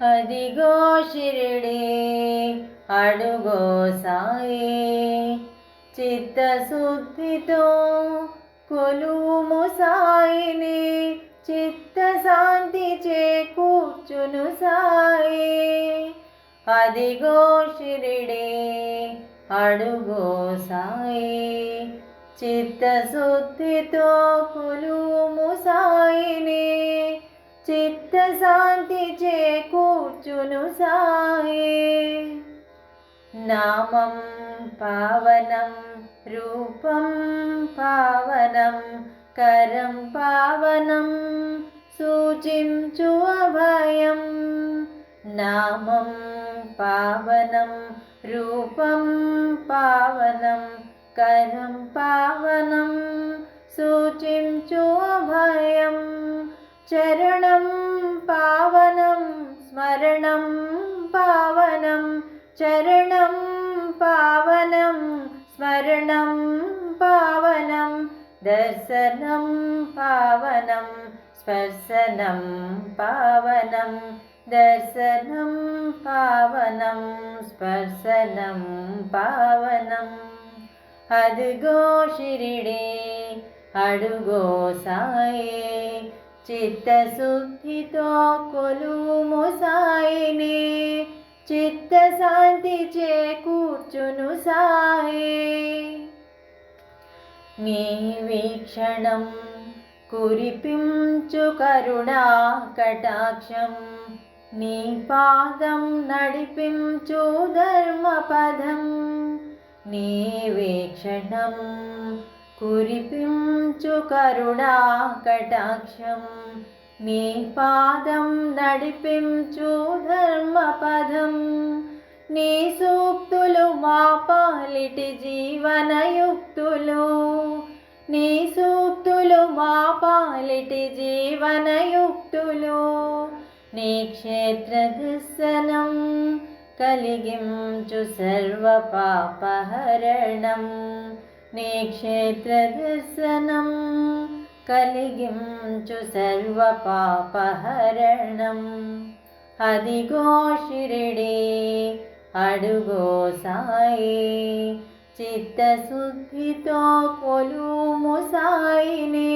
అదిగో షిరిడి అడుగో సాయి చిత్తశుద్ధితో కొలువుము సాయిని చిత్తశాంతి చేకూర్చును సాయి అదిగో షిరిడి అడుగో సాయి చిత్తశుద్ధితో కొలువుము సాయిని చిత్తశాంతి చేకూర్చును సాయే. నామం పావనం రూపం పావనం కరం పావనం సూచించు అభయం. నామం పావనం రూపం పావనం కరం పావనం సూచించు ചരണം പാവനം സ്മരണം പാവനം ചരണം പാവനം സ്മരണം പാവനം ദർശനം പാവനം സ്പർശനം പാവനം ദർശനം പാവനം സ്പർശനം പാവനം. അതുഗോ ശിരിടേ അടുഗോ സായേ చిత్తశుద్ధితో కొలుము సాయిని చిత్తశాంతి చేకూర్చును సాయే. నీ వీక్షణం కురిపించు కరుణా కటాక్షం నీ పాదం నడిపించు ధర్మపదం. నీ వీక్షణం కురిపించు కరుణా కటాక్షం. నీ పాదం నడిపించు ధర్మపదం. నీ సూక్తులు మా పాలిటి జీవనయుక్తులు. నీ సూక్తులు మా పాలిటి జీవనయుక్తులు. నీ క్షేత్ర దర్శనం కలిగించు సర్వ పాపహరణం. నీ క్షేత్ర దర్శనం కలిగించు సర్వ పాపహరణం అదిగో షిరిడి అడుగో సాయి చిత్తశుద్ధితో కొలుము సాయిని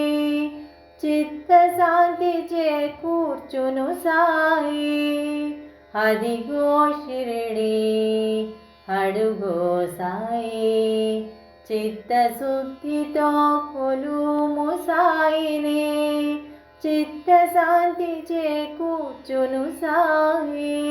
చిత్తశాంతి చేకూర్చును సాయి అదిగో షిరిడి అడుగో సాయి చిత్తశుద్ధితో కొలుము సాయినే చిత్తశాంతి చేకూర్చును సాయే.